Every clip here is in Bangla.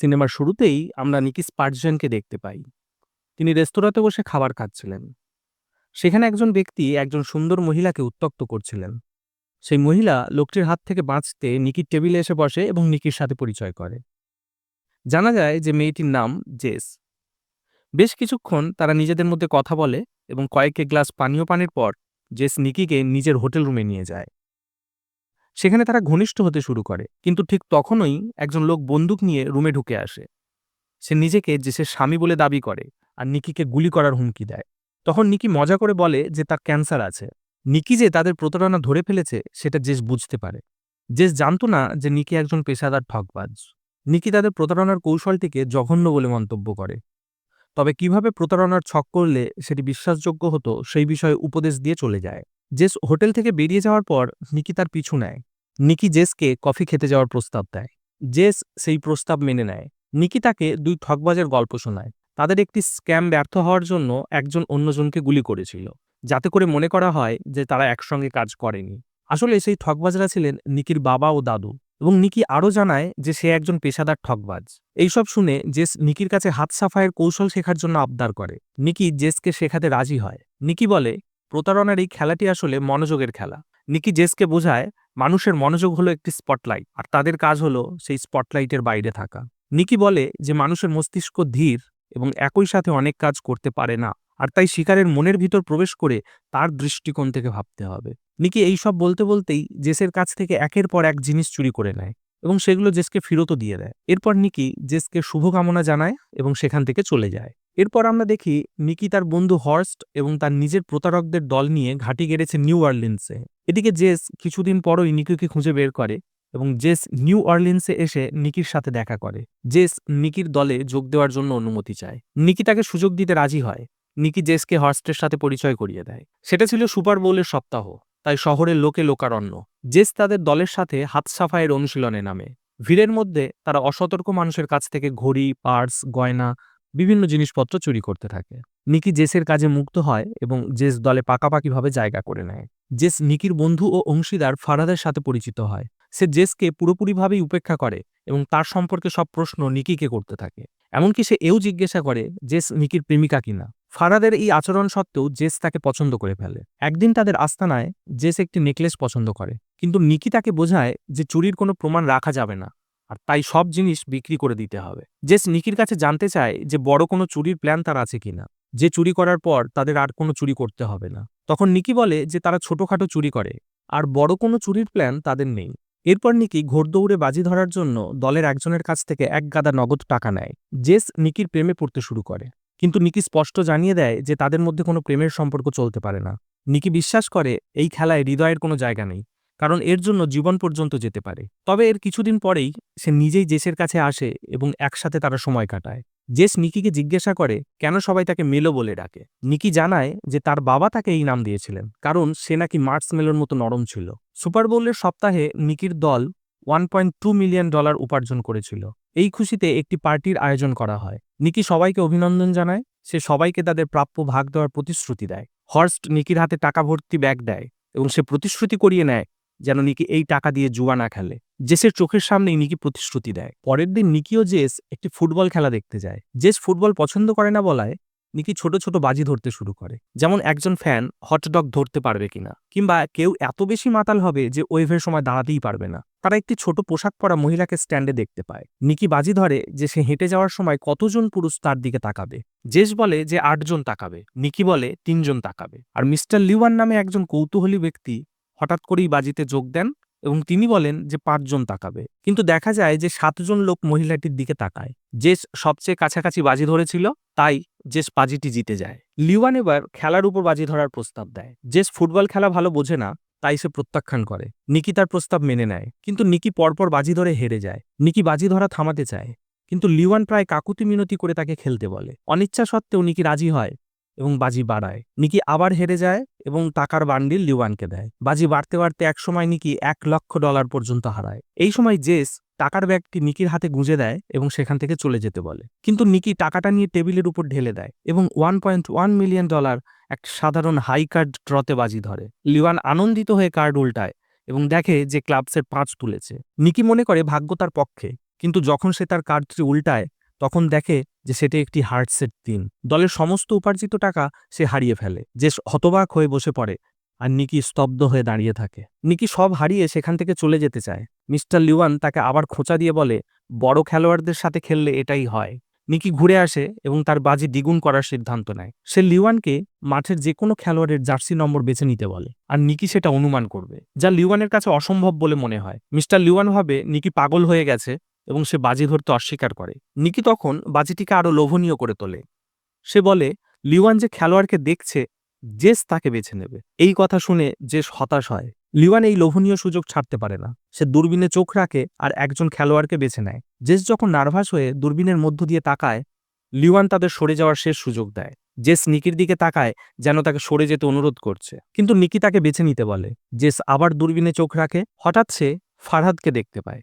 সিনেমার শুরুতেই আমরা নিকি স্পার্জনকে দেখতে পাই। তিনি রেস্তোরাঁতে বসে খাবার খাচ্ছিলেন। সেখানে একজন ব্যক্তি একজন সুন্দর মহিলাকে উত্তক্ত করছিলেন। সেই মহিলা লোকটির হাত থেকে বাঁচতে নিকির টেবিলে এসে বসে এবং নিকির সাথে পরিচয় করে। জানা যায় যে মেয়েটির নাম জেস। বেশ কিছুক্ষণ তারা নিজেদের মধ্যে কথা বলে এবং কয়েক গ্লাস পানীয় পানির পর জেস নিকিকে নিজের হোটেল রুমে নিয়ে যায়। সেখানে তারা ঘনিষ্ঠ হতে শুরু করে। কিন্তু ঠিক তখনই একজন লোক বন্দুক নিয়ে রুমে ঢুকে আসে। সে নিজেকে জেসের স্বামী বলে দাবি করে আর নিকিকে গুলি করার হুমকি দেয়। তখন নিকি মজা করে বলে যে তার ক্যান্সার আছে। নিকি যে তাদের প্রতারণা ধরে ফেলেছে, সেটা জেস বুঝতে পারে। জেস জানত না যে নিকি একজন পেশাদার ঠকবাজ নিকি তাদের প্রতারণার কৌশলটিকে জঘন্য বলে মন্তব্য করে। তবে কীভাবে প্রতারণার ছক করলে সেটি বিশ্বাসযোগ্য হতো, সেই বিষয়ে উপদেশ দিয়ে চলে যায়। জেস হোটেল থেকে বেরিয়ে যাওয়ার পর নিকি তার পিছু নেয়। নিকি জেসকে কফি খেতে যাওয়ার প্রস্তাব দেয়। জেস সেই প্রস্তাব মেনে নেয়। নিকি তাকে দুই ঠকবাজের গল্প শোনায়। তাদের একটি স্ক্যাম ব্যর্থ হওয়ার জন্য একজন অন্যজনকে গুলি করেছিল, যাতে করে মনে করা হয় যে তারা একসঙ্গে কাজ করেনি। আসলে সেই ঠকবাজরা ছিলেন নিকির বাবা ও দাদু এবং নিকি আরও জানায় যে সে একজন পেশাদার ঠকবাজ এইসব শুনে জেস নিকির কাছে হাত সাফাইয়ের কৌশল শেখার জন্য আবদার করে। নিকি জেসকে শেখাতে রাজি হয়। নিকি বলে, প্রতারণার এই খেলাটি আসলে মনোযোগের খেলা। নিকি জেসকে বোঝায় মানুষের মনোযোগ হলো একটি স্পটলাইট আর তাদের কাজ হলো সেই স্পটলাইটের বাইরে থাকা। নিকি বলে যে, মানুষের মস্তিষ্ক ধীর এবং একই সাথে অনেক কাজ করতে পারে না, আর তাই শিকারের মনের ভিতর প্রবেশ করে তার দৃষ্টিকোণ থেকে ভাবতে হবে। নিকি এই সব বলতে বলতেই জেসের কাছ থেকে একের পর এক জিনিস চুরি করে নেয় এবং সেগুলো জেসকে ফেরতও দিয়ে দেয়। এরপর নিকি জেসকে শুভকামনা জানায় এবং সেখান থেকে চলে যায়। এরপর আমরা দেখি নিকি তার বন্ধু হর্স্ট এবং তার নিজের প্রতারকদের দল নিয়ে ঘাঁটি গেড়েছে নিউ অর্লিন্সে। এদিকে জেস কিছুদিন পরই নিকিকে খুঁজে বের করে এবং জেস নিউ অর্লিন্সে এসে নিকির সাথে দেখা করে। জেস নিকির দলে যোগ দেওয়ার জন্য অনুমতি চায়। নিকি তাকে সুযোগ দিতে রাজি হয়। নিকি জেসকে হর্স্টের সাথে পরিচয় করিয়ে দেয়। সেটা ছিল সুপার বোলের সপ্তাহ, তাই শহরের লোকে লোকারণ্য। জেস তাদের দলের সাথে হাত সাফাইয়ের অনুশীলনে নামে। ভিড়ের মধ্যে তারা অসতর্ক মানুষের কাছ থেকে ঘড়ি, পার্স, গয়না, বিভিন্ন জিনিসপত্র চুরি করতে থাকে। নিকি জেসের কাজে মুক্ত হয় এবং জেস দলে পাকাপাকিভাবে জায়গা করে নেয়। জেস নিকির বন্ধু ও অংশীদার ফারাদের সাথে পরিচিত হয়। সে জেসকে পুরোপুরিভাবেই উপেক্ষা করে এবং তার সম্পর্কে সব প্রশ্ন নিকিকে করতে থাকে। এমনকি সে এও জিজ্ঞাসা করে জেস নিকির প্রেমিকা কিনা। ফারাদের এই আচরণ সত্ত্বেও জেস তাকে পছন্দ করে ফেলে। একদিন তাদের আস্তানায় জেস একটি নেকলেস পছন্দ করে। কিন্তু নিকি তাকে বোঝায় যে চুরির কোনো প্রমাণ রাখা যাবে না, আর তাই সব জিনিস বিক্রি করে দিতে হবে। জেস নিকির কাছে জানতে চায় যে বড় কোনো চুরির প্ল্যান তার আছে কিনা। যে চুরি করার পর তাদের আর কোনো চুরি করতে হবে না। তখন নিকি বলে যে তারা ছোটখাটো চুরি করে, আর বড় কোনো চুরির প্ল্যান তাদের নেই। এরপর নিকি ঘোরদৌড়ে বাজি ধরার জন্য দলের একজনের কাছ থেকে এক গাদা নগদ টাকা নেয় জেস নিকির প্রেমে পড়তে শুরু করে। কিন্তু নিকি স্পষ্ট জানিয়ে দেয় যে তাদের মধ্যে কোনো প্রেমের সম্পর্ক চলতে পারে না। নিকি বিশ্বাস করে, এই খেলায় হৃদয়ের কোনো জায়গা নেই। কারণ এর জন্য জীবন পর্যন্ত যেতে পারে। তবে এর কিছুদিন পরেই সে নিজেই জেসের কাছে আসে এবং একসাথে তারা সময় কাটায়। জেস নিকিকে জিজ্ঞাসা করে, কেন সবাই তাকে মেলো বলে ডাকে? নিকি জানায় যে তার বাবা তাকে এই নাম দিয়েছিলেন, কারণ সে নাকি মার্কস মেলোর মতো নরম ছিল। সুপার বোলের সপ্তাহে নিকির দল one point two million dollar উপার্জন করেছিল। এই খুশিতে একটি পার্টির আয়োজন করা হয়। নিকি সবাইকে অভিনন্দন জানায়। সে সবাইকে তাদের প্রাপ্য ভাগ দেওয়ার প্রতিশ্রুতি দেয়। হর্স্ট নিকির হাতে টাকা ভর্তি ব্যাগ দেয় এবং সে প্রতিশ্রুতি করিয়ে নেয় যেন নিকি এই টাকা দিয়ে জুয়া না খেলে। জেসের চোখের সামনেই নিকি প্রতিশ্রুতি দেয়। পরের দিন নিকি ও জেস একটি ফুটবল খেলা দেখতে যায়। জেস ফুটবল পছন্দ করে না বলায় নিকি ছোট ছোট বাজি ধরতে শুরু করে। যেমন একজন ফ্যান হটডগ ধরতে পারবে কিনা, কিংবা কেউ এত বেশি মাতাল হবে যে ওয়েভের সময় দাঁড়াতেই পারবে না। তারা একটি ছোট পোশাক পরা মহিলাকে স্ট্যান্ডে দেখতে পায়। নিকি বাজি ধরে যে সে হেঁটে যাওয়ার সময় কতজন পুরুষ তার দিকে তাকাবে। জেস বলে যে আটজন তাকাবে, নিকি বলে তিনজন তাকাবে। আর মিস্টার লিওয়ান নামে একজন কৌতূহলী ব্যক্তি হঠাৎ করেই বাজিতে যোগ দেন এবং তিনি বলেন যে পাঁচজন তাকাবে। কিন্তু দেখা যায় যে সাতজন লোক মহিলাটির দিকে তাকায়। জেস সবচেয়ে কাছাকাছি বাজি ধরেছিল, তাই জেস বাজিটি জিতে যায়। লিওয়ান এবার খেলার উপর বাজি ধরার প্রস্তাব দেয়। জেস ফুটবল খেলা ভালো বোঝে না, তাই সে প্রত্যাখ্যান করে। নিকি তার প্রস্তাব মেনে নেয়। কিন্তু নিকি পরপর বাজি ধরে হেরে যায়। নিকি বাজি ধরা থামাতে চায়। কিন্তু লিওয়ান প্রায় কাকুতি মিনতি করে তাকে খেলতে বলে। অনিচ্ছা সত্ত্বেও নিকি রাজি হয়। এবং বাজি বাড়ায়। নিকি আবার হেরে যায় এবং টাকার বান্ডিল লিওয়ানকে দেয়। বাজি বাড়তে বাড়তে একসময় নিকি এক লক্ষ ডলার পর্যন্ত হারায়। এই সময় জেস টাকার ব্যাগটি নিকির হাতে গুঁজে দেয় এবং সেখান থেকে চলে যেতে বলে। কিন্তু নিকি টাকাটা নিয়ে টেবিলের উপর ঢেলে দেয় এবং one point one million dollar এক সাধারণ হাই কার্ড ড্রতে বাজি ধরে। লিওয়ান আনন্দিত হয়ে কার্ড উল্টায় এবং দেখে যে ক্লাবসের পাঁচ তুলেছে। নিকি মনে করে ভাগ্য তার পক্ষে, কিন্তু যখন সে তার কার্ডটি উল্টায় তখন দেখে যে সেটা একটি হার্টসেট তিন দলের সমস্ত উপার্জিত টাকা সে হারিয়ে ফেলে। যে হতবাক হয়ে বসে পড়ে আর নিকি স্তব্ধ হয়ে দাঁড়িয়ে থাকে। নিকি সব হারিয়ে সেখান থেকে চলে যেতে চায়। মিস্টার লিওয়ান তাকে আবার খোঁচা দিয়ে বলে, বড় খেলোয়াড়দের সাথে খেললে এটাই হয়। নিকি ঘুরে আসে এবং তার বাজি দ্বিগুণ করার সিদ্ধান্ত নেয়। সে লিওয়ানকে মাঠের যে কোনো খেলোয়াড়ের জার্সি নম্বর বেছে নিতে বলে আর নিকি সেটা অনুমান করবে, যা লিওয়ানের কাছে অসম্ভব বলে মনে হয়। মিস্টার লিওয়ান ভাবে, নিকি পাগল হয়ে গেছে এবং সে বাজি ধরতে অস্বীকার করে। নিকি তখন বাজিটিকে আরও লোভনীয় করে তোলে। সে বলে, লিওয়ান যে খেলোয়াড়কে দেখছে, জেস তাকে বেছে নেবে। এই কথা শুনে জেস হতাশ হয়। লিওয়ান এই লোভনীয় সুযোগ ছাড়তে পারে না। সে দূরবীনে চোখ রাখে আর একজন খেলোয়াড়কে বেছে নেয়। জেস যখন নার্ভাস হয়ে দূরবীনের মধ্য দিয়ে তাকায়, লিওয়ান তাদের সরে যাওয়ার শেষ সুযোগ দেয়। জেস নিকির দিকে তাকায়, যেন তাকে সরে যেতে অনুরোধ করছে। কিন্তু নিকি তাকে বেছে নিতে বলে। জেস আবার দূরবীনে চোখ রাখে। হঠাৎ সে ফারহাদকে দেখতে পায়।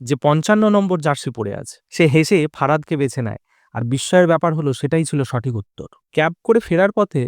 যে পঞ্চান্ন নম্বর জার্সি পড়ে আছে। সে হেসে ফারাদকে বেছে নেয়। আর বিস্ময়ের ব্যাপার হলো, সেটাই ছিল সঠিক উত্তর। ক্যাব করে ফেরার পথে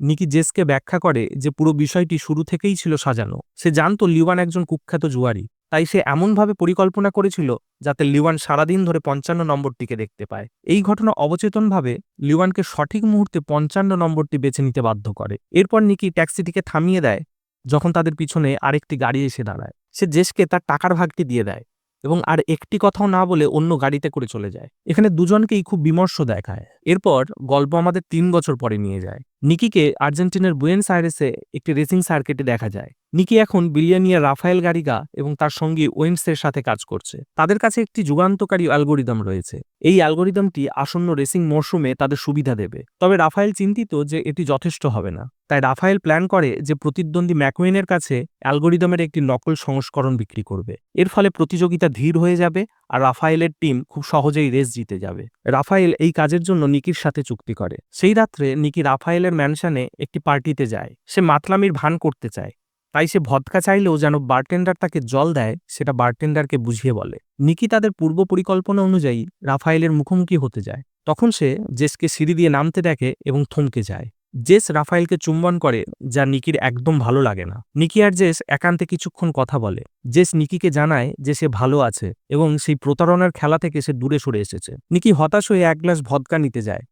নিকি জেসকে ব্যাখ্যা করে যে পুরো বিষয়টি শুরু থেকেই ছিল সাজানো। সে জানতো লিওয়ান একজন কুখ্যাত জুয়ারি। তাই সে এমনভাবে পরিকল্পনা করেছিল যাতে লিওয়ান সারাদিন ধরে পঞ্চান্ন নম্বরটিকে দেখতে পায়। এই ঘটনা অবচেতনভাবে লিওয়ানকে সঠিক মুহূর্তে পঞ্চান্ন নম্বরটি বেছে নিতে বাধ্য করে। এরপর নিকি ট্যাক্সিটিকে থামিয়ে দেয়, যখন তাদের পিছনে আরেকটি গাড়ি এসে দাঁড়ায়। সে জেসকে তার টাকার ভাগটি দিয়ে দেয়। এবং আর একটি কথাও না বলে অন্য গাড়িতে করে চলে যায়। এখানে দুজনকেই খুব বিমর্ষ দেখায়। এরপর গল্প আমাদের তিন বছর পরে নিয়ে যায়। নিকিকে আর্জেন্টিনার বুয়েন সাইরেসে একটি রেসিং সার্কিটে দেখা যায়। নিকি এখন বিলিয়ানিয়া রাফায়েল গারিগা এবং তার সঙ্গী ওয়েন্সের সাথে কাজ করছে। তাদের কাছে একটি যুগান্তকারী অ্যালগোরিদম রয়েছে। এই অ্যালগোরিদমটি আসন্ন রেসিং মরশুমে তাদের সুবিধা দেবে। তবে রাফায়েল চিন্তিত যে এটি যথেষ্ট হবে না। তাই রাফায়েল প্ল্যান করে যে প্রতিদ্বন্দ্বী ম্যাকওয়েনের কাছে অ্যালগোরিদমের একটি নকল সংস্করণ বিক্রি করবে। এর ফলে প্রতিযোগিতা ধীর হয়ে যাবে আর রাফায়েলের টিম খুব সহজেই রেস জিতে যাবে। রাফায়েল এই কাজের জন্য নিকির সাথে চুক্তি করে। সেই রাত্রে নিকি রাফায়েলের ম্যানশনে একটি পার্টিতে যায়। সে মাতলামির ভান করতে চায়। তাই সে ভদকা চাইলেও যেন বারটেন্ডার তাকে জল দেয়, সেটা বারটেন্ডারকে বুঝিয়ে বলে। নিকি তাদের পূর্ব পরিকল্পনা অনুযায়ী রাফায়েলের মুখোমুখি হতে যায়। তখন সে জেসকে সিঁড়ি দিয়ে নামতে দেখে এবং থমকে যায়। জেস রাফায়েলকে চুম্বন করে, যা নিকির একদম ভালো লাগে না। নিকি আর জেস একান্তে কিছুক্ষণ কথা বলে। জেস নিকিকে জানায় যে সে ভালো আছে এবং সেই প্রতারণার খেলা থেকে সে দূরে সরে এসেছে। নিকি হতাশ হয়ে এক গ্লাস ভদকা নিতে যায়।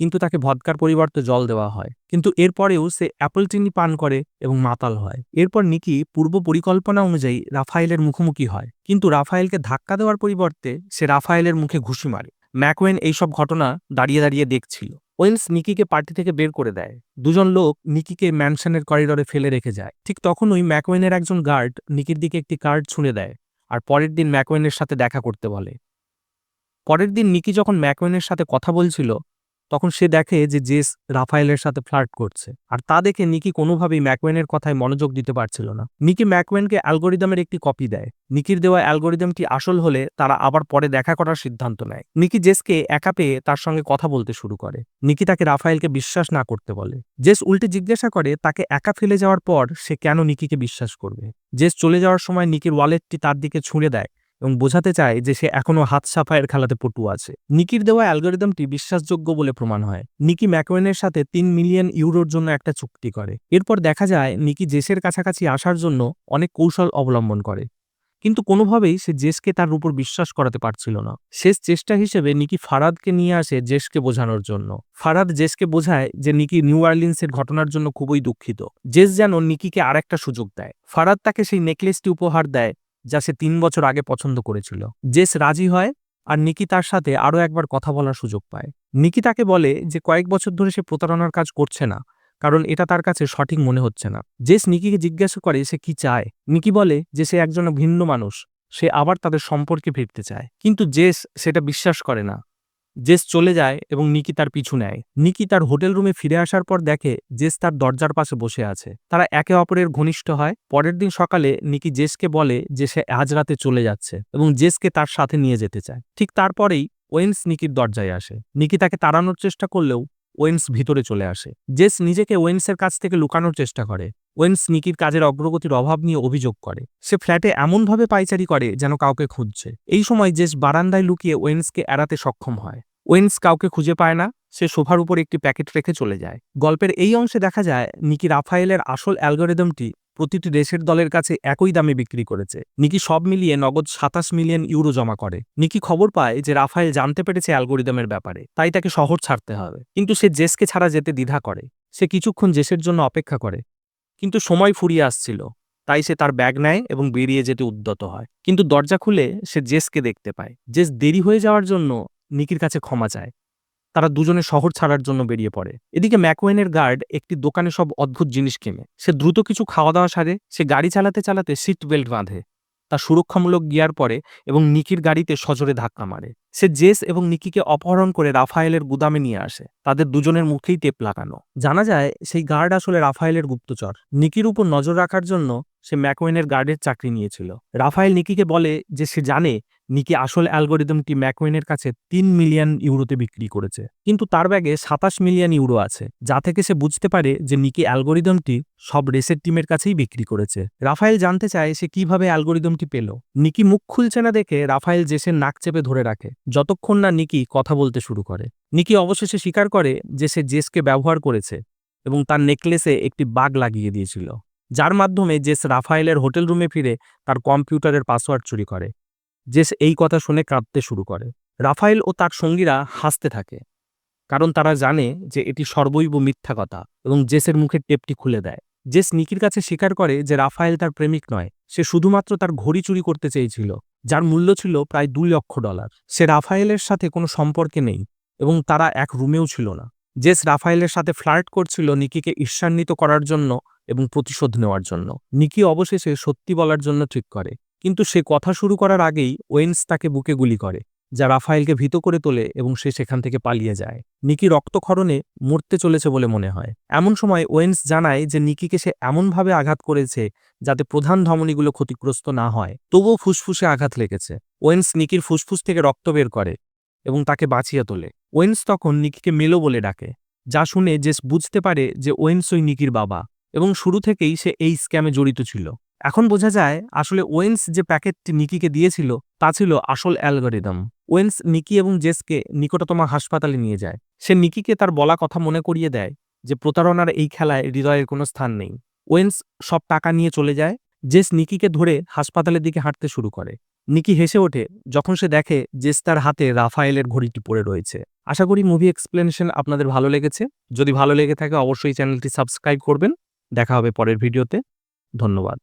কিন্তু তাকে ভদকার পরিবর্তে জল দেওয়া হয়। কিন্তু এরপরেও সে অ্যাপল চিনি পান করে এবং মাতাল হয়। এরপর নিকি পূর্ব পরিকল্পনা অনুযায়ী রাফায়েলের মুখোমুখি হয়। কিন্তু রাফায়েলকে ধাক্কা দেওয়ার পরিবর্তে সে রাফায়েলের মুখে ঘুষি মারে। ম্যাকওয়েন এইসব ঘটনা দাঁড়িয়ে দাঁড়িয়ে দেখছিল। ওয়েলস নিকিকে পার্টি থেকে বের করে দেয়। দুজন লোক নিকিকে ম্যানশনের করিডরে ফেলে রেখে যায়। ঠিক তখনই ম্যাকওয়েনের একজন গার্ড নিকির দিকে একটি কার্ড ছুঁড়ে দেয় আর পরের দিন ম্যাকওয়েনের সাথে দেখা করতে বলে। পরের দিন নিকি যখন ম্যাকওয়েনের সাথে কথা বলছিল তখন সে দেখে যে জেস রাফায়েলের সাথে ফ্লার্ট করছে। আর তা দেখে নিকি কোনোভাবেই ম্যাকওয়েনের কথায় মনোযোগ দিতে পারছিল না। নিকি ম্যাকওয়েনকে অ্যালগোরিদমের একটি কপি দেয়। নিকির দেওয়া অ্যালগোরিদমটি আসল হলে তারা আবার পরে দেখা করার সিদ্ধান্ত নেয়। নিকি জেসকে একা পেয়ে তার সঙ্গে কথা বলতে শুরু করে। নিকি তাকে রাফায়েলকে বিশ্বাস না করতে বলে। জেস উল্টে জিজ্ঞাসা করে, তাকে একা ফেলে যাওয়ার পর সে কেন নিকিকে বিশ্বাস করবে? জেস চলে যাওয়ার সময় নিকির ওয়ালেটটি তার দিকে ছুঁড়ে দেয়। এবং বোঝাতে চায় যে সে এখনও হাত সাফায়ের খেলাতে পটু আছে। নিকির দেওয়া অ্যালগোরিদমটি বিশ্বাসযোগ্য বলে প্রমাণ হয়। নিকি ম্যাকওয়েনের সাথে তিন মিলিয়ন ইউরোর জন্য একটা চুক্তি করে। এরপর দেখা যায়, নিকি জেসের কাছাকাছি আসার জন্য অনেক কৌশল অবলম্বন করে। কিন্তু কোনোভাবেই সে জেসকে তার উপর বিশ্বাস করাতে পারছিল না। শেষ চেষ্টা হিসেবে নিকি ফারাদকে নিয়ে আসে জেসকে বোঝানোর জন্য। ফারাদ জেসকে বোঝায় যে নিকি নিউ আর্লিন্সের ঘটনার জন্য খুবই দুঃখিত। জেস যেন নিকিকে আরেকটা সুযোগ দেয়। ফারাদ তাকে সেই নেকলেসটি উপহার দেয় যা সে তিন বছর আগে পছন্দ করেছিল। জেস রাজি হয় আর নিকি তার সাথে আরও একবার কথা বলার সুযোগ পায়। নিকি তাকে বলে যে কয়েক বছর ধরে সে প্রতারণার কাজ করছে না, কারণ এটা তার কাছে সঠিক মনে হচ্ছে না। জেস নিকিকে জিজ্ঞাসা করে সে কি চায়। নিকি বলে যে সে একজন ভিন্ন মানুষ, সে আবার তাদের সম্পর্কে ফিরতে চায়। কিন্তু জেস সেটা বিশ্বাস করে না। জেস চলে যায় এবং নিকি তার পিছু নেয়। নিকি তার হোটেল রুমে ফিরে আসার পর দেখে জেস তার দরজার পাশে বসে আছে। তারা একে অপরের ঘনিষ্ঠ হয়। পরের দিন সকালে নিকি জেসকে বলে যে সে আজ রাতে চলে যাচ্ছে এবং জেসকে তার সাথে নিয়ে যেতে চায়। ঠিক তারপরেই ওয়েন্স নিকির দরজায় আসে। নিকি তাকে তাড়ানোর চেষ্টা করলেও ওয়েন্স ভিতরে চলে আসে। জেস নিজেকে ওয়েন্সের কাছ থেকে লুকানোর চেষ্টা করে। ওয়েন্স নিকির কাজের অগ্রগতির অভাব নিয়ে অভিযোগ করে। সে ফ্ল্যাটে এমনভাবে পাইচারি করে যেন কাউকে খুঁজছে। এই সময় জেস বারান্দায় লুকিয়ে ওয়েন্সকে এড়াতে সক্ষম হয়। ওয়েন্স কাউকে খুঁজে পায় না, সে সোফার উপর একটি প্যাকেট রেখে চলে যায়। গল্পের এই অংশে দেখা যায়, নিকি রাফায়েলের আসল অ্যালগোরিদমটি প্রতিটি রেসের দলের কাছে একই দামে বিক্রি করেছে। নিকি সব মিলিয়ে নগদ সাতাশ মিলিয়ন ইউরো জমা করে। নিকি খবর পায় যে রাফায়েল জানতে পেরেছে অ্যালগোরিদমের ব্যাপারে, তাই তাকে শহর ছাড়তে হবে। কিন্তু সে জেসকে ছাড়া যেতে দ্বিধা করে। সে কিছুক্ষণ জেসের জন্য অপেক্ষা করে। কিন্তু সময় ফুরিয়ে আসছিল। তাই সে তার ব্যাগ নেয় এবং বেরিয়ে যেতে উদ্যত হয়। কিন্তু দরজা খুলে সে জেসকে দেখতে পায়। জেস দেরি হয়ে যাওয়ার জন্য নিকির কাছে ক্ষমা চায়। তারা দুজনে শহর ছাড়ার জন্য বেরিয়ে পড়ে। এদিকে ম্যাকওয়েনের গার্ড একটি দোকানে সব অদ্ভুত জিনিস কেনে। সে দ্রুত কিছু খাওয়া দাওয়া সারে। সে গাড়ি চালাতে চালাতে সিট বেল্ট বাঁধে। তার সুরক্ষামূলক গিয়ার পরে এবং নিকির গাড়িতে সজোরে ধাক্কা মারে। সে জেস এবং নিকিকে অপহরণ করে রাফায়েলের গুদামে নিয়ে আসে। তাদের দুজনের মুখেই টেপ লাগানো। জানা যায়, সেই গার্ড আসলে রাফায়েলের গুপ্তচর। নিকির উপর নজর রাখার জন্য সে ম্যাকোয়েনের গার্ডের চাকরি নিয়েছিল। রাফায়েল নিকিকে বলে যে সে জানে নিকি আসল অ্যালগোরিদমটি ম্যাকওয়েনের কাছে তিন মিলিয়ন ইউরোতে বিক্রি করেছে। কিন্তু তার ব্যাগে সাতাশ মিলিয়ন ইউরো আছে, যা থেকে সে বুঝতে পারে যে নিকি অ্যালগোরিদমটি সব রেসের টিমের কাছেই বিক্রি করেছে। রাফায়েল জানতে চায় সে কীভাবে অ্যালগোরিদমটি পেল। নিকি মুখ খুলছে না দেখে রাফায়েল জেসের নাক চেপে ধরে রাখে, যতক্ষণ না নিকি কথা বলতে শুরু করে। নিকি অবশেষে স্বীকার করে যে সে জেসকে ব্যবহার করেছে এবং তার নেকলেসে একটি বাগ লাগিয়ে দিয়েছিল। যার মাধ্যমে জেস রাফায়েলের হোটেল রুমে ফিরে তার কম্পিউটারের পাসওয়ার্ড চুরি করে। জেস এই কথা শুনে কাঁদতে শুরু করে। রাফায়েল ও তার সঙ্গীরা হাসতে থাকে, কারণ তারা জানে যে এটি সর্বৈব মিথ্যা কথা এবং জেসের মুখের টেপটি খুলে দেয়। জেস নিকির কাছে স্বীকার করে যে রাফায়েল তার প্রেমিক নয়, সে শুধুমাত্র তার ঘড়ি চুরি করতে চেয়েছিল, যার মূল্য ছিল প্রায় দুই লক্ষ ডলার। সে রাফায়েলের সাথে কোনো সম্পর্কে নেই এবং তারা এক রুমেও ছিল না। জেস রাফায়েলের সাথে ফ্লার্ট করছিল নিকিকে ঈর্ষান্বিত করার জন্য এবং প্রতিশোধ নেওয়ার জন্য। নিকি অবশেষে সত্যি বলার জন্য ঠিক করে। কিন্তু সে কথা শুরু করার আগেই ওয়েন্স তাকে বুকে গুলি করে, যা রাফায়েলকে ভীত করে তোলে এবং সে সেখান থেকে পালিয়ে যায়। নিকি রক্তক্ষরণে মরতে চলেছে বলে মনে হয়। এমন সময় ওয়েন্স জানায় যে নিকিকে সে এমনভাবে আঘাত করেছে যাতে প্রধান ধমনীগুলো ক্ষতিগ্রস্ত না হয়। তবুও ফুসফুসে আঘাত লেগেছে। ওয়েন্স নিকির ফুসফুস থেকে রক্ত বের করে এবং তাকে বাঁচিয়ে তোলে। ওয়েন্স তখন নিকিকে মেলো বলে ডাকে, যা শুনে জেস বুঝতে পারে যে ওয়েন্স ওই নিকির বাবা এবং শুরু থেকেই সে এই স্ক্যামে জড়িত ছিল। এখন বোঝা যায় আসলে ওয়েন্স যে প্যাকেটটি নিকিকে দিয়েছিল, তা ছিল আসল অ্যালগোরিদম। ওয়েন্স নিকি এবং জেসকে নিকটতম হাসপাতালে নিয়ে যায়। সে নিকিকে তার বলা কথা মনে করিয়ে দেয় যে প্রতারণার এই খেলায় হৃদয়ের কোনো স্থান নেই। ওয়েন্স সব টাকা নিয়ে চলে যায়। জেস নিকিকে ধরে হাসপাতালের দিকে হাঁটতে শুরু করে। নিকি হেসে ওঠে যখন সে দেখে জেস তার হাতে রাফায়েলের ঘড়িটি পড়ে রয়েছে। আশা করি মুভি এক্সপ্লেনেশন আপনাদের ভালো লেগেছে। যদি ভালো লেগে থাকে, অবশ্যই চ্যানেলটি সাবস্ক্রাইব করবেন। দেখা হবে পরের ভিডিওতে। ধন্যবাদ।